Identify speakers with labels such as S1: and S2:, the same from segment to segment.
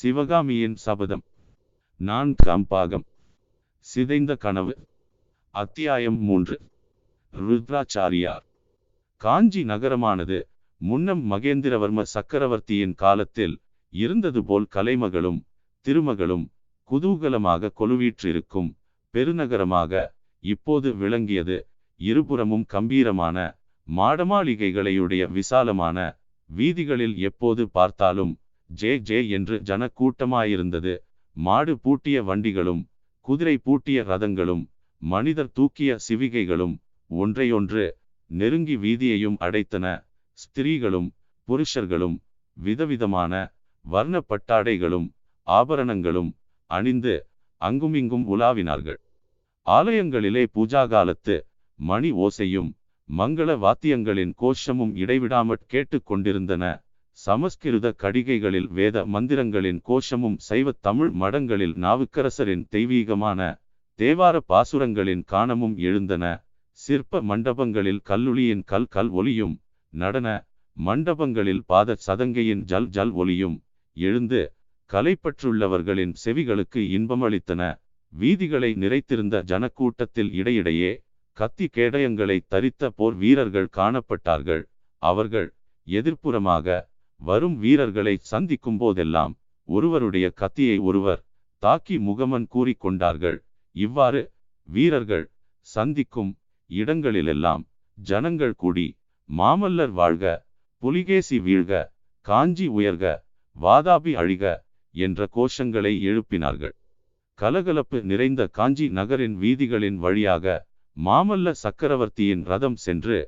S1: சிவகாமியின் சபதம். நான் கம்பாகம். சிதைந்த கனவு. அத்தியாயம் மூன்று. ருத்ராச்சாரியார். காஞ்சி நகரமானது முன்னம் மகேந்திரவர்ம சக்கரவர்த்தியின் காலத்தில் இருந்தது போல் கலைமகளும் திருமகளும் குதூகலமாக கொலுவீற்றிருக்கும் பெருநகரமாக இப்போது விளங்கியது. இருபுறமும் கம்பீரமான மாடமாளிகைகளையுடைய விசாலமான வீதிகளில் எப்போது பார்த்தாலும் ஜே ஜே என்று ஜனக்கூட்டமாயிருந்தது. மாடு பூட்டிய வண்டிகளும் குதிரை பூட்டிய ரதங்களும் மனிதர் தூக்கிய சிவிகைகளும் ஒன்றையொன்று நெருங்கி வீதியையும் அடைத்தன. ஸ்திரீகளும் புருஷர்களும் விதவிதமான வர்ண பட்டாடைகளும் ஆபரணங்களும் அணிந்து அங்குமிங்கும் உலாவினார்கள். ஆலயங்களிலே பூஜாகாலத்து மணி ஓசையும் மங்கள வாத்தியங்களின் கோஷமும் இடைவிடாமற் கேட்டுக் கொண்டிருந்தன. சமஸ்கிருத கடிகைகளில் வேத மந்திரங்களின் கோஷமும் சைவ தமிழ் மடங்களில் நாவுக்கரசரின் தெய்வீகமான தேவார பாசுரங்களின் காணமும் எழுந்தன. சிற்ப மண்டபங்களில் கல்லுளியின் கல் கல் ஒலியும் நடன மண்டபங்களில் பாத சதங்கையின் ஜல் ஜல் ஒலியும் எழுந்து கலைப்பற்றுள்ளவர்களின் செவிகளுக்கு இன்பமளித்தன. வீதிகளை நிறைத்திருந்த ஜனக்கூட்டத்தில் இடையிடையே கத்தி கேடயங்களை தரித்த போர் வீரர்கள் காணப்பட்டார்கள். அவர்கள் எதிர்ப்புறமாக வரும் வீரர்களை சந்திக்கும் போதெல்லாம் ஒருவருடைய கத்தியை ஒருவர் தாக்கி முகமன் கூறிக்கொண்டார்கள் இவ்வாறு வீரர்கள் சந்திக்கும் இடங்களிலெல்லாம் ஜனங்கள் கூடி மாமல்லர் வாழ்க புலிகேசி வீழ்க காஞ்சி உயர்க வாதாபி அழிக என்ற கோஷங்களை எழுப்பினார்கள். கலகலப்பு நிறைந்த காஞ்சி நகரின் வீதிகளின் வழியாக மாமல்ல சக்கரவர்த்தியின் ரதம் சென்று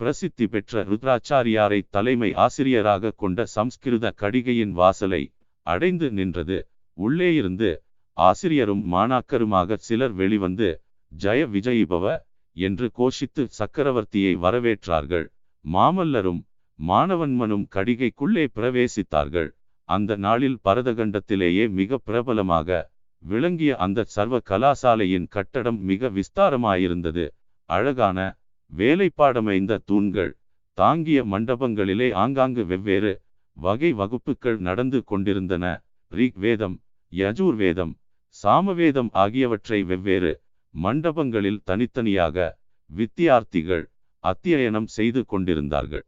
S1: பிரசித்தி பெற்ற ருத்ராச்சாரியாரை தலைமை ஆசிரியராக கொண்ட சம்ஸ்கிருத கடிகையின் வாசலை அடைந்து நின்றது. உள்ளே இருந்து ஆசிரியரும் மாணாக்கருமாக சிலர் வெளிவந்து ஜய விஜயிபவ என்று கோஷித்து சக்கரவர்த்தியை வரவேற்றார்கள். மாமல்லரும் மாணவன்மனும் கடிகைக்குள்ளே பிரவேசித்தார்கள். அந்த நாளில் பரதகண்டத்திலேயே மிக பிரபலமாக விளங்கிய அந்த சர்வ கலாசாலையின் கட்டடம் மிக விஸ்தாரமாயிருந்தது. அழகான வேலைப்பாடமைந்த தூண்கள் தாங்கிய மண்டபங்களிலே ஆங்காங்கு வெவ்வேறு வகை வகுப்புகள் நடந்து கொண்டிருந்தன. ரிக் வேதம் யஜூர் வேதம் சாமவேதம் ஆகியவற்றை வெவ்வேறு மண்டபங்களில் தனித்தனியாக வித்தியார்த்திகள் அத்தியனம் செய்து கொண்டிருந்தார்கள்.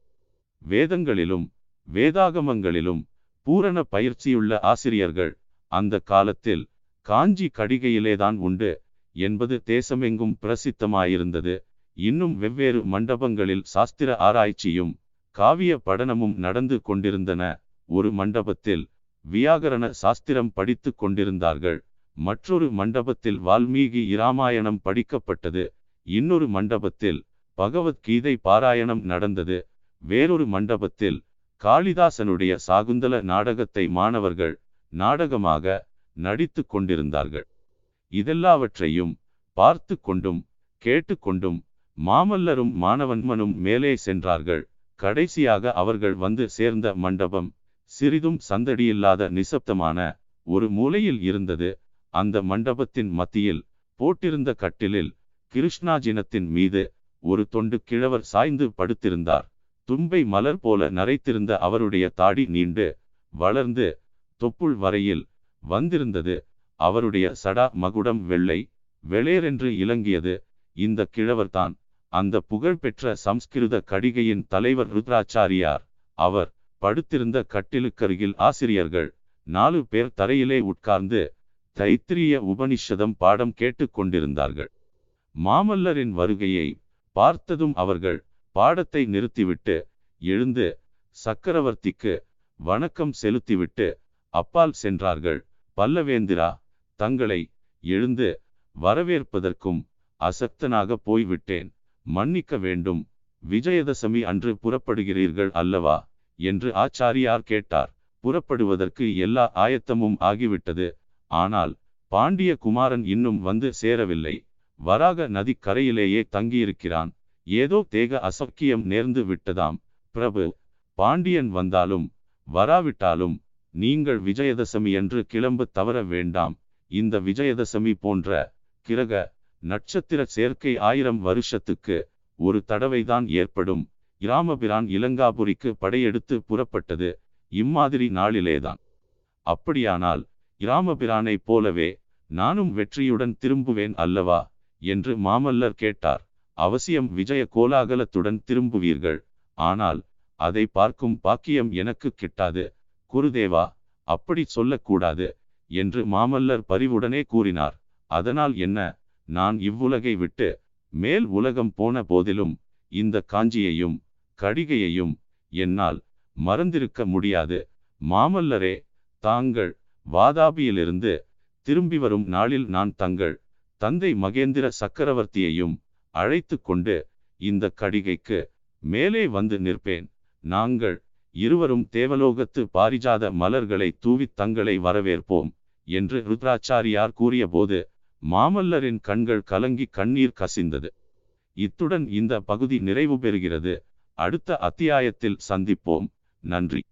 S1: வேதங்களிலும் வேதாகமங்களிலும் பூரண பயிற்சியுள்ள ஆசிரியர்கள் அந்த காலத்தில் காஞ்சி கடிகையிலேதான் உண்டு என்பது தேசமெங்கும் பிரசித்தமாயிருந்தது. இன்னும் வெவ்வேறு மண்டபங்களில் சாஸ்திர ஆராய்ச்சியும் காவிய படனமும் நடந்து கொண்டிருந்தன. ஒரு மண்டபத்தில் வியாகரண சாஸ்திரம் படித்து கொண்டிருந்தார்கள். மற்றொரு மண்டபத்தில் வால்மீகி இராமாயணம் படிக்கப்பட்டது. இன்னொரு மண்டபத்தில் பகவத்கீதை பாராயணம் நடந்தது. வேறொரு மண்டபத்தில் காளிதாசனுடைய சாகுந்தல நாடகத்தை மாணவர்கள் நாடகமாக நடித்து கொண்டிருந்தார்கள். இதெல்லாவற்றையும் பார்த்து கொண்டும் கேட்டுக்கொண்டும் மாமல்லரும் மாணவன்மனும் மேலே சென்றார்கள். கடைசியாக அவர்கள் வந்து சேர்ந்த மண்டபம் சிறிதும் சந்தடியில்லாத நிசப்தமான ஒரு மூலையில் இருந்தது. அந்த மண்டபத்தின் மத்தியில் போட்டிருந்த கட்டிலில் கிருஷ்ணாஜினத்தின் மீது ஒரு தொண்டு கிழவர் சாய்ந்து படுத்திருந்தார். தும்பை மலர் போல நரைத்திருந்த அவருடைய தாடி நீண்டு வளர்ந்து தொப்புள் வரையில் வந்திருந்தது. அவருடைய சடா மகுடம் வெள்ளை வெளேரென்று இலங்கியது இந்த கிழவர்தான் அந்த புகழ்பெற்ற சம்ஸ்கிருத கடிகையின் தலைவர் ருத்ராச்சாரியார். அவர் படுத்திருந்த கட்டிலுக்கருகில் ஆசிரியர்கள் நாலு பேர் தரையிலே உட்கார்ந்து தைத்திரிய உபனிஷதம் பாடம் கேட்டுக் கொண்டிருந்தார்கள். மாமல்லரின் வருகையை பார்த்ததும் அவர்கள் பாடத்தை நிறுத்திவிட்டு எழுந்து சக்கரவர்த்திக்கு வணக்கம் செலுத்திவிட்டு அப்பால் சென்றார்கள். பல்லவேந்திரா தங்களை எழுந்து வரவேற்பதற்கும் அசக்தனாக போய்விட்டேன். மன்னிக்க வேண்டும். விஜயதசமி அன்று புறப்படுகிறீர்கள் அல்லவா? என்று ஆச்சாரியார் கேட்டார். புறப்படுவதற்கு எல்லா ஆயத்தமும் ஆகிவிட்டது. ஆனால் பாண்டிய குமாரன் இன்னும் வந்து சேரவில்லை. வராக நதி கரையிலேயே தங்கியிருக்கிறான். ஏதோ தேக அசக்கியம் நேர்ந்து விட்டதாம். பிரபு பாண்டியன் வந்தாலும் வராவிட்டாலும் நீங்கள் விஜயதசமி என்று கிளம்ப தவற வேண்டாம். இந்த விஜயதசமி போன்ற கிரக நட்சத்திர சேர்க்கை ஆயிரம் வருஷத்துக்கு ஒரு தடவைதான் ஏற்படும். இராமபிரான் இலங்காபுரிக்கு படையெடுத்து புறப்பட்டது இம்மாதிரி நாளிலேதான். அப்படியானால் இராமபிரானைப் போலவே நானும் வெற்றியுடன் திரும்புவேன் அல்லவா? என்று மாமல்லர் கேட்டார். அவசியம் விஜய கோலாகலத்துடன் திரும்புவீர்கள். ஆனால் அதை பார்க்கும் பாக்கியம் எனக்கு கிட்டாது. குருதேவா அப்படி சொல்லக்கூடாது என்று மாமல்லர் பரிவுடனே கூறினார். அதனால் என்ன? நான் இவ்வுலகை விட்டு மேல் உலகம் போன போதிலும் இந்த காஞ்சியையும் கடிகையையும் என்னால் மறந்திருக்க முடியாது. மாமல்லரே தாங்கள் வாதாபியிலிருந்து திரும்பி வரும் நாளில் நான் தங்கள் தந்தை மகேந்திர சக்கரவர்த்தியையும் அழைத்து கொண்டு இந்த கடிகைக்கு மேலே வந்து நிற்பேன். நாங்கள் இருவரும் தேவலோகத்து பாரிஜாத மலர்களை தூவித் தங்களை வரவேற்போம் என்று ருத்ராச்சாரியார் கூறியபோது மாமல்லரின் கண்கள் கலங்கி கண்ணீர் கசிந்தது. இத்துடன் இந்த பகுதி நிறைவு பெறுகிறது. அடுத்த அத்தியாயத்தில் சந்திப்போம். நன்றி.